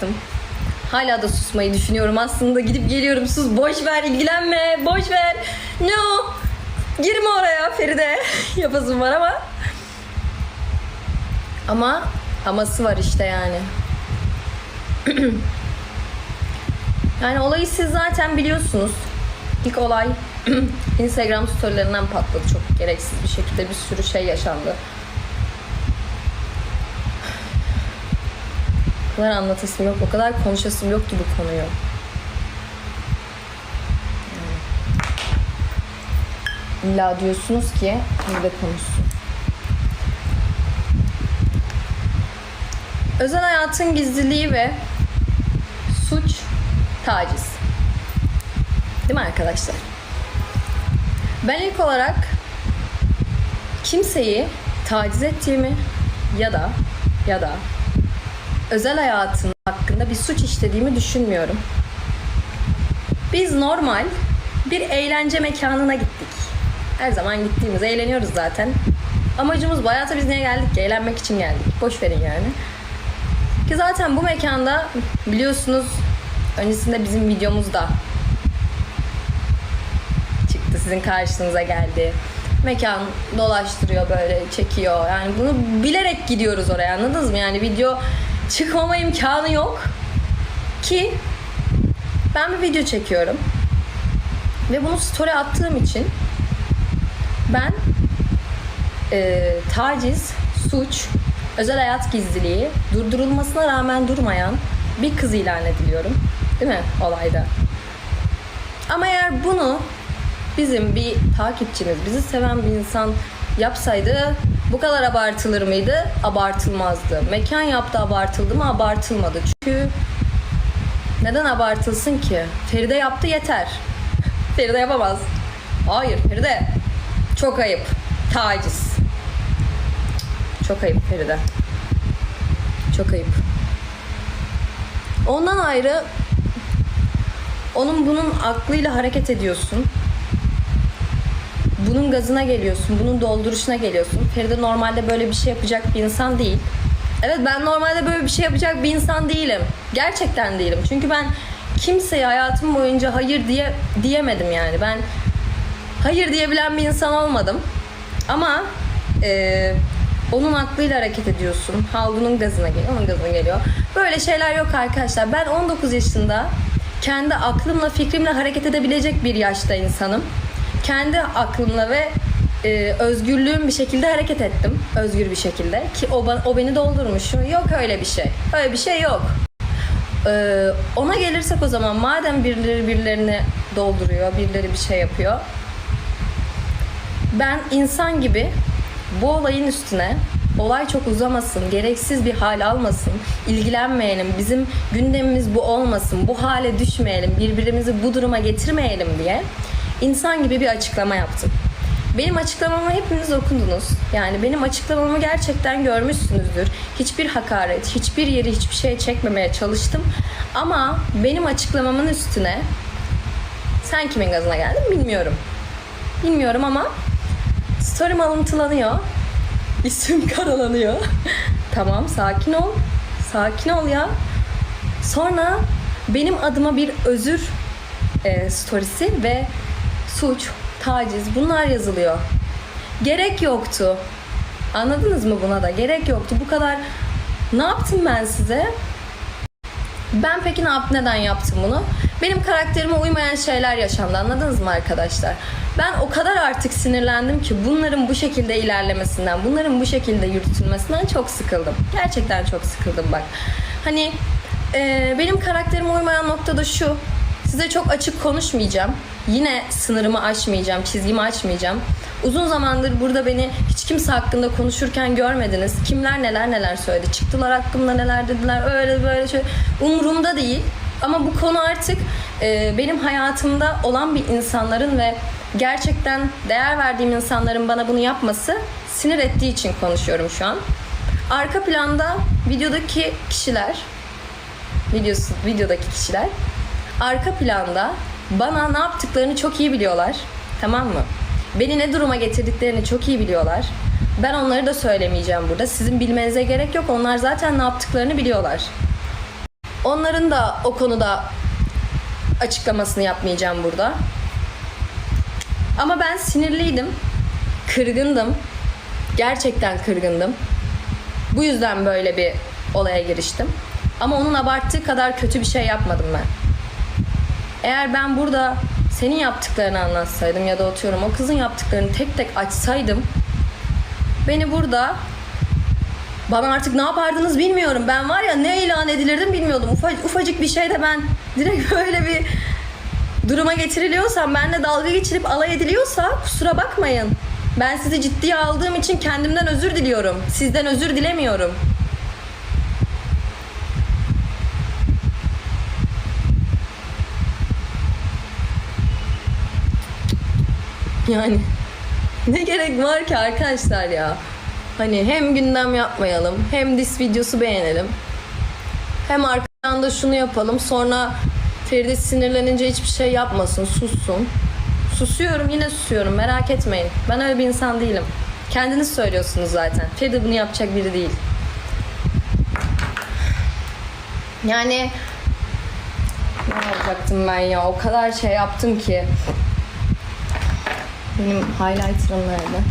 bıraktım. Hala da susmayı düşünüyorum aslında. Gidip geliyorum sus boş ver ilgilenme boş ver. No. Girme oraya Feride. Yapasım var ama. Ama aması var işte yani. yani olayı siz zaten biliyorsunuz. İlk olay Instagram storylerinden patladı çok gereksiz bir şekilde bir sürü şey yaşandı. Kadar anlatasım yok, o kadar konuşasım yok ki bu konuyu. Yani. İlla diyorsunuz ki bir de konuşsun. Özel hayatın gizliliği ve suç, taciz. Değil mi arkadaşlar? Ben ilk olarak kimseyi taciz ettiğimi ya da ya da özel hayatım hakkında bir suç işlediğimi düşünmüyorum. Biz normal bir eğlence mekanına gittik. Her zaman gittiğimiz eğleniyoruz zaten. Amacımız bu hayata biz niye geldik ki? Eğlenmek için geldik. Boş verin yani. Ki zaten bu mekanda biliyorsunuz öncesinde bizim videomuzda çıktı sizin karşınıza geldi. Mekan dolaştırıyor böyle çekiyor. Yani bunu bilerek gidiyoruz oraya anladınız mı? Yani video çıkmama imkanı yok ki ben bir video çekiyorum ve bunu story attığım için ben e, taciz, suç, özel hayat gizliliği durdurulmasına rağmen durmayan bir kız ilan ediliyorum. Değil mi olayda? Ama eğer bunu bizim bir takipçimiz, bizi seven bir insan yapsaydı bu kadar abartılır mıydı? Abartılmazdı. Mekan yaptı abartıldı mı? Abartılmadı. Çünkü neden abartılsın ki? Feride yaptı yeter. Feride yapamaz. Hayır Feride. Çok ayıp. Taciz. Çok ayıp Feride. Çok ayıp. Ondan ayrı onun bunun aklıyla hareket ediyorsun. Bunun gazına geliyorsun, bunun dolduruşuna geliyorsun. Feride normalde böyle bir şey yapacak bir insan değil. Evet ben normalde böyle bir şey yapacak bir insan değilim. Gerçekten değilim. Çünkü ben kimseye hayatım boyunca hayır diye diyemedim yani. Ben hayır diyebilen bir insan olmadım. Ama e, onun aklıyla hareket ediyorsun. Havlunun gazına geliyor, onun gazına geliyor. Böyle şeyler yok arkadaşlar. Ben 19 yaşında kendi aklımla, fikrimle hareket edebilecek bir yaşta insanım. Kendi aklımla ve e, özgürlüğüm bir şekilde hareket ettim. Özgür bir şekilde. Ki o, o beni doldurmuş. Yok öyle bir şey. Öyle bir şey yok. Ee, ona gelirsek o zaman madem birileri birilerini dolduruyor, birileri bir şey yapıyor. Ben insan gibi bu olayın üstüne olay çok uzamasın, gereksiz bir hal almasın, ilgilenmeyelim, bizim gündemimiz bu olmasın, bu hale düşmeyelim, birbirimizi bu duruma getirmeyelim diye insan gibi bir açıklama yaptım. Benim açıklamamı hepiniz okudunuz. Yani benim açıklamamı gerçekten görmüşsünüzdür. Hiçbir hakaret, hiçbir yeri, hiçbir şey çekmemeye çalıştım. Ama benim açıklamamın üstüne sen kimin gazına geldin bilmiyorum. Bilmiyorum ama story'm alıntılanıyor. İsim karalanıyor. tamam sakin ol. Sakin ol ya. Sonra benim adıma bir özür e, storiesi ve suç, taciz bunlar yazılıyor. Gerek yoktu. Anladınız mı buna da? Gerek yoktu. Bu kadar ne yaptım ben size? Ben peki ne yaptım, neden yaptım bunu? Benim karakterime uymayan şeyler yaşandı anladınız mı arkadaşlar? Ben o kadar artık sinirlendim ki bunların bu şekilde ilerlemesinden, bunların bu şekilde yürütülmesinden çok sıkıldım. Gerçekten çok sıkıldım bak. Hani e, benim karakterime uymayan nokta da şu. Size çok açık konuşmayacağım. Yine sınırımı aşmayacağım, çizgimi aşmayacağım. Uzun zamandır burada beni hiç kimse hakkında konuşurken görmediniz. Kimler neler neler söyledi. Çıktılar hakkımda neler dediler. Öyle böyle şey. Umurumda değil. Ama bu konu artık e, benim hayatımda olan bir insanların ve gerçekten değer verdiğim insanların bana bunu yapması sinir ettiği için konuşuyorum şu an. Arka planda videodaki kişiler, videosu, videodaki kişiler arka planda bana ne yaptıklarını çok iyi biliyorlar. Tamam mı? Beni ne duruma getirdiklerini çok iyi biliyorlar. Ben onları da söylemeyeceğim burada. Sizin bilmenize gerek yok. Onlar zaten ne yaptıklarını biliyorlar. Onların da o konuda açıklamasını yapmayacağım burada. Ama ben sinirliydim. Kırgındım. Gerçekten kırgındım. Bu yüzden böyle bir olaya giriştim. Ama onun abarttığı kadar kötü bir şey yapmadım ben. Eğer ben burada senin yaptıklarını anlatsaydım ya da atıyorum o kızın yaptıklarını tek tek açsaydım beni burada bana artık ne yapardınız bilmiyorum. Ben var ya ne ilan edilirdim bilmiyordum. Ufa- ufacık bir şeyde ben direkt böyle bir duruma getiriliyorsam, benimle dalga geçirip alay ediliyorsa kusura bakmayın. Ben sizi ciddiye aldığım için kendimden özür diliyorum. Sizden özür dilemiyorum. Yani ne gerek var ki arkadaşlar ya? Hani hem gündem yapmayalım, hem dis videosu beğenelim. Hem arkadan da şunu yapalım. Sonra Feride sinirlenince hiçbir şey yapmasın, sussun. Susuyorum, yine susuyorum. Merak etmeyin. Ben öyle bir insan değilim. Kendiniz söylüyorsunuz zaten. Feride bunu yapacak biri değil. Yani ne yapacaktım ben ya? O kadar şey yaptım ki. Benim highlighter'ım nerede?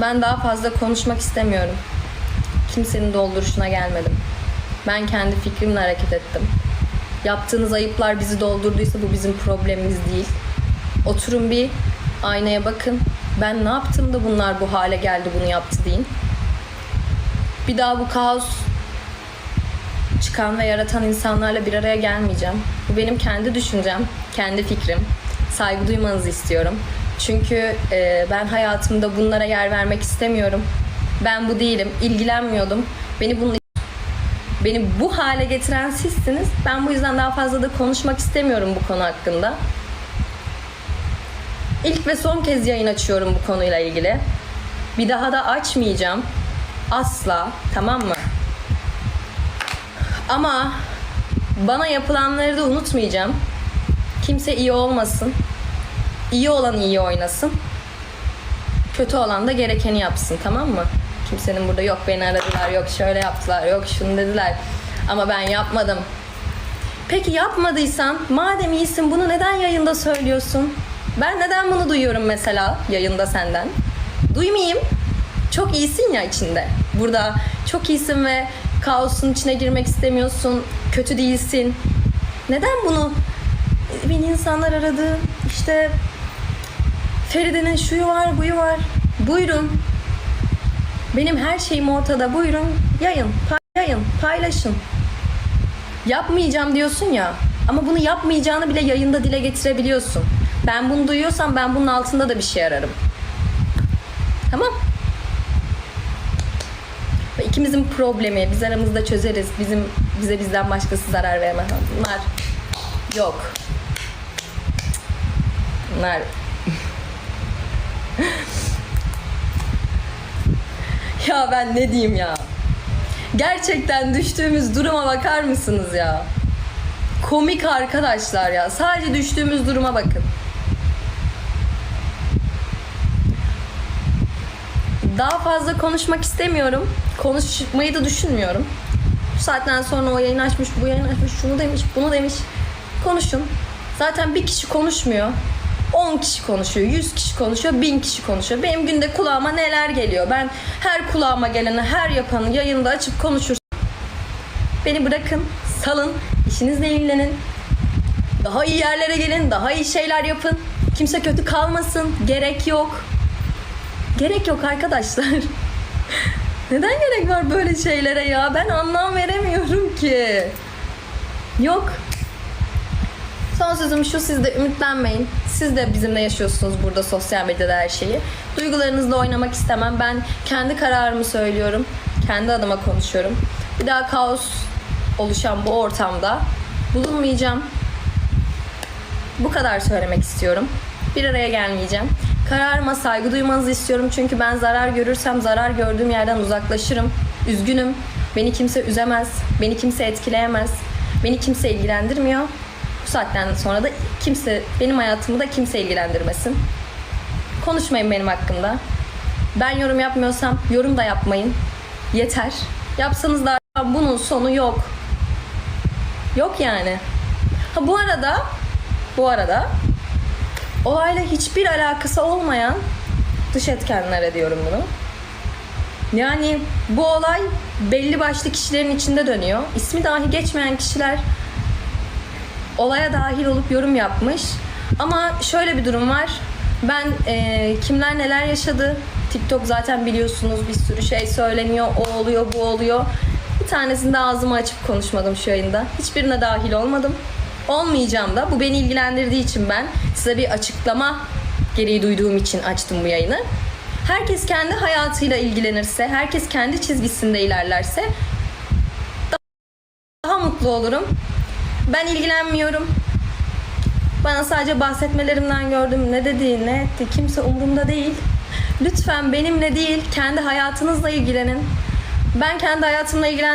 Ben daha fazla konuşmak istemiyorum. Kimsenin dolduruşuna gelmedim. Ben kendi fikrimle hareket ettim. Yaptığınız ayıplar bizi doldurduysa bu bizim problemimiz değil. Oturun bir aynaya bakın. Ben ne yaptım da bunlar bu hale geldi bunu yaptı deyin. Bir daha bu kaos çıkan ve yaratan insanlarla bir araya gelmeyeceğim. Bu benim kendi düşüncem, kendi fikrim. Saygı duymanızı istiyorum. Çünkü e, ben hayatımda bunlara yer vermek istemiyorum. Ben bu değilim, ilgilenmiyordum. Beni bunun beni bu hale getiren sizsiniz. Ben bu yüzden daha fazla da konuşmak istemiyorum bu konu hakkında. İlk ve son kez yayın açıyorum bu konuyla ilgili. Bir daha da açmayacağım. Asla, tamam mı? Ama bana yapılanları da unutmayacağım. Kimse iyi olmasın. İyi olan iyi oynasın. Kötü olan da gerekeni yapsın tamam mı? Kimsenin burada yok beni aradılar, yok şöyle yaptılar, yok şunu dediler. Ama ben yapmadım. Peki yapmadıysan madem iyisin bunu neden yayında söylüyorsun? Ben neden bunu duyuyorum mesela yayında senden? Duymayayım. Çok iyisin ya içinde. Burada çok iyisin ve kaosun içine girmek istemiyorsun. Kötü değilsin. Neden bunu beni insanlar aradı? İşte Feride'nin şuyu var, buyu var. Buyurun. Benim her şeyim ortada. Buyurun. Yayın, yayın, paylaşın. Yapmayacağım diyorsun ya. Ama bunu yapmayacağını bile yayında dile getirebiliyorsun. Ben bunu duyuyorsam ben bunun altında da bir şey ararım. Tamam? Ve ikimizin problemi biz aramızda çözeriz. Bizim bize bizden başkası zarar veremez. Bunlar yok. Bunlar ya ben ne diyeyim ya? Gerçekten düştüğümüz duruma bakar mısınız ya? Komik arkadaşlar ya. Sadece düştüğümüz duruma bakın. Daha fazla konuşmak istemiyorum. Konuşmayı da düşünmüyorum. Bu saatten sonra o yayın açmış, bu yayın açmış, şunu demiş, bunu demiş. Konuşun. Zaten bir kişi konuşmuyor. 10 kişi konuşuyor, 100 kişi konuşuyor, 1000 kişi konuşuyor. Benim günde kulağıma neler geliyor. Ben her kulağıma geleni, her yapanı yayında açıp konuşursam beni bırakın, salın, işinizle ilgilenin. Daha iyi yerlere gelin, daha iyi şeyler yapın. Kimse kötü kalmasın. Gerek yok. Gerek yok arkadaşlar. Neden gerek var böyle şeylere ya? Ben anlam veremiyorum ki. Yok. Son sözüm şu siz de ümitlenmeyin. Siz de bizimle yaşıyorsunuz burada sosyal medyada her şeyi. Duygularınızla oynamak istemem. Ben kendi kararımı söylüyorum. Kendi adıma konuşuyorum. Bir daha kaos oluşan bu ortamda bulunmayacağım. Bu kadar söylemek istiyorum. Bir araya gelmeyeceğim. Kararıma saygı duymanızı istiyorum çünkü ben zarar görürsem zarar gördüğüm yerden uzaklaşırım. Üzgünüm. Beni kimse üzemez. Beni kimse etkileyemez. Beni kimse ilgilendirmiyor. Bu saatten sonra da kimse benim hayatımı da kimse ilgilendirmesin. Konuşmayın benim hakkımda. Ben yorum yapmıyorsam yorum da yapmayın. Yeter. Yapsanız da bunun sonu yok. Yok yani. Ha bu arada bu arada olayla hiçbir alakası olmayan dış etkenlere diyorum bunu. Yani bu olay belli başlı kişilerin içinde dönüyor. İsmi dahi geçmeyen kişiler olaya dahil olup yorum yapmış. Ama şöyle bir durum var. Ben e, kimler neler yaşadı. TikTok zaten biliyorsunuz bir sürü şey söyleniyor. O oluyor, bu oluyor. Bir tanesinde ağzımı açıp konuşmadım şu yayında. Hiçbirine dahil olmadım. Olmayacağım da. Bu beni ilgilendirdiği için ben size bir açıklama gereği duyduğum için açtım bu yayını. Herkes kendi hayatıyla ilgilenirse, herkes kendi çizgisinde ilerlerse daha mutlu olurum. Ben ilgilenmiyorum. Bana sadece bahsetmelerimden gördüm. Ne dedi, ne etti kimse umurumda değil. Lütfen benimle değil, kendi hayatınızla ilgilenin. Ben kendi hayatımla ilgilen